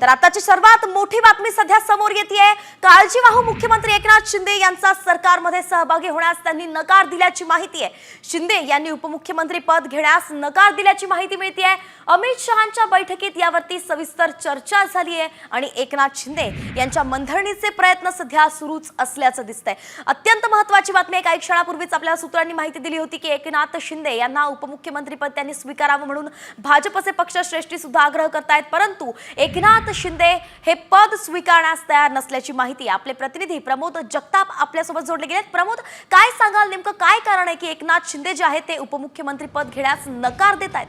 तर आताची सर्वात मोठी बातमी सध्या समोर येते काळजीवाहू मुख्यमंत्री एकनाथ शिंदे यांचा सरकारमध्ये सहभागी होण्यास त्यांनी नकार दिल्याची माहिती आहे. शिंदे यांनी उपमुख्यमंत्री पद घेण्यास नकार दिल्याची माहिती मिळते आहे अमित शहांच्या बैठकीत यावरती सविस्तर चर्चा झाली आहे आणि एकनाथ शिंदे यांच्या मंथरणीचे प्रयत्न सध्या सुरूच असल्याचं दिसतंय. अत्यंत महत्वाची बातमी आहे. काही क्षणापूर्वीच आपल्या सूत्रांनी माहिती दिली होती की एकनाथ शिंदे यांना उपमुख्यमंत्री पद त्यांनी स्वीकारावं म्हणून भाजपचे पक्षश्रेष्ठी सुद्धा आग्रह करतायत. परंतु एकनाथ शिंदे हे पद स्वीकारण्यास तयार नसल्याची माहिती आपले प्रतिनिधी प्रमोद जगताप आपल्यासोबत जोडले गेलेत. प्रमोद काय सांगाल? नेमकं काय कारण आहे की एकनाथ शिंदे जे आहेत ते उपमुख्यमंत्री पद घेण्यास नकार देत आहेत?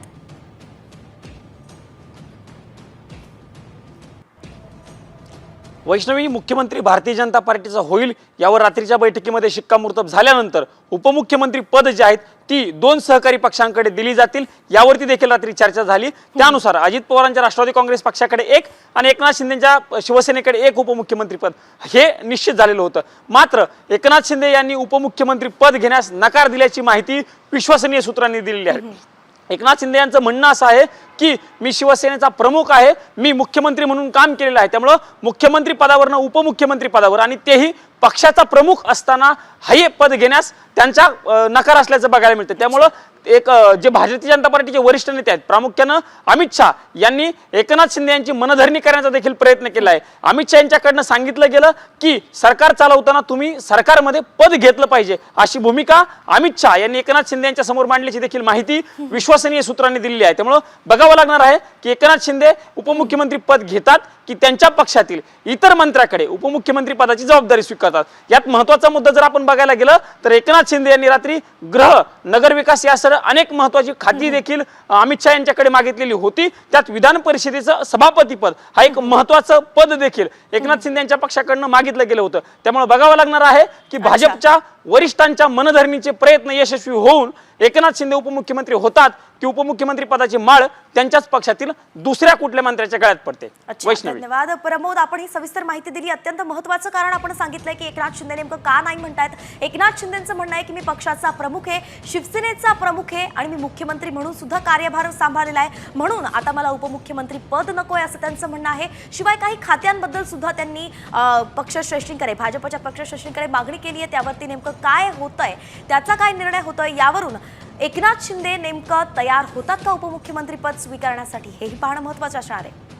वैष्णवी मुख्यमंत्री भारतीय जनता पार्टीचा होईल यावर रात्रीच्या बैठकीमध्ये शिक्कामोर्तब झाल्यानंतर उपमुख्यमंत्री पद जे आहेत ती दोन सहकारी पक्षांकडे दिली जातील यावरती देखील रात्री चर्चा झाली. त्यानुसार अजित पवारांच्या राष्ट्रवादी काँग्रेस पक्षाकडे एक आणि एकनाथ शिंदेच्या शिवसेनेकडे एक उपमुख्यमंत्री पद. हे निश्चित झालेलं होतं. मात्र एकनाथ शिंदे यांनी उपमुख्यमंत्री पद घेण्यास नकार दिल्याची माहिती विश्वसनीय सूत्रांनी दिलेली आहे. एकनाथ शिंदे यांचं म्हणणं असं आहे की मी शिवसेनेचा प्रमुख आहे मी मुख्यमंत्री म्हणून काम केलेलं आहे. त्यामुळं मुख्यमंत्री पदावरनं उपमुख्यमंत्री पदावर आणि तेही पक्षाचा प्रमुख असताना हे पद घेण्यास त्यांचा नकार असल्याचं बघायला मिळतं. त्यामुळं एक जे भारतीय जनता पार्टीचे वरिष्ठ नेते आहेत प्रामुख्यानं अमित शहा यांनी एकनाथ शिंदे यांची मनधरणी करण्याचा देखील प्रयत्न केला आहे अमित शहा यांच्याकडनं सांगितलं गेलं की सरकार चालवताना तुम्ही सरकारमध्ये पद घेतलं पाहिजे अशी भूमिका अमित शहा यांनी एकनाथ शिंदे यांच्या समोर मांडल्याची देखील माहिती विश्वसनीय सूत्रांनी दिलेली आहे. त्यामुळं बघावं लागणार आहे की एकनाथ शिंदे उपमुख्यमंत्री पद घेतात की त्यांच्या पक्षातील इतर मंत्र्याकडे उपमुख्यमंत्री पदाची जबाबदारी स्वीकारतात. यात महत्त्वाचा मुद्दा जर आपण बघायला गेलं तर एकनाथ शिंदे यांनी रात्री गृह नगरविकास यासह अनेक महत्वाची खाती देखील अमित शहा यांच्याकडे मागितलेली होती. त्यात विधान परिषदेचं सभापती पद हा एक महत्वाचं पद देखील एकनाथ शिंदे यांच्या पक्षाकडनं मागितलं गेलं होतं. त्यामुळे बघावं लागणार आहे की भाजपच्या वरिष्ठांच्या मनधरणीचे प्रयत्न यशस्वी होऊन एकनाथ शिंदे उपमुख्यमंत्री होतात की उपमुख्यमंत्री पदाची माळ त्यांच्याच पक्षातील दुसऱ्या कुठल्या मंत्र्याच्या गळ्यात पडते? धन्यवाद. प्रमोद आपण ही सविस्तर माहिती दिली. अत्यंत महत्वाचं कारण आपण सांगितलंय की एकनाथ शिंदे नेमकं का नाही म्हणतायत? एकनाथ शिंदेचं म्हणणं आहे की मी पक्षाचा प्रमुख आहे शिवसेनेचा प्रमुख आहे आणि मी मुख्यमंत्री म्हणून सुद्धा कार्यभार सांभाळलेला आहे. म्हणून आता मला उपमुख्यमंत्री पद नकोय असं त्यांचं म्हणणं आहे. शिवाय काही खात्यांबद्दल सुद्धा त्यांनी पक्षश्रेष्ठींकडे भाजपच्या पक्षश्रेष्ठींकडे मागणी केली आहे. त्यावरती नेमकं काय होतंय त्याचा काय निर्णय होतोय यावरून एकनाथ शिंदे नेमकं तयार होतात का उपमुख्यमंत्री पद स्वीकारण्यासाठी? हेही पाहणं महत्वाचं असणार आहे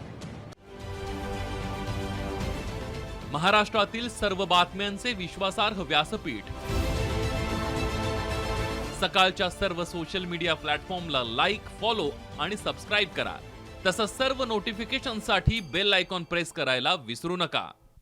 महाराष्ट्रातील सर्व बातम्यांचे विश्वासार्ह व्यासपीठ. सकाळच्या सर्व सोशल मीडिया प्लॅटफॉर्मला लाईक फॉलो आणि सबस्क्राईब करा. तसंच सर्व नोटिफिकेशनसाठी बेल आयकॉन प्रेस करायला विसरू नका.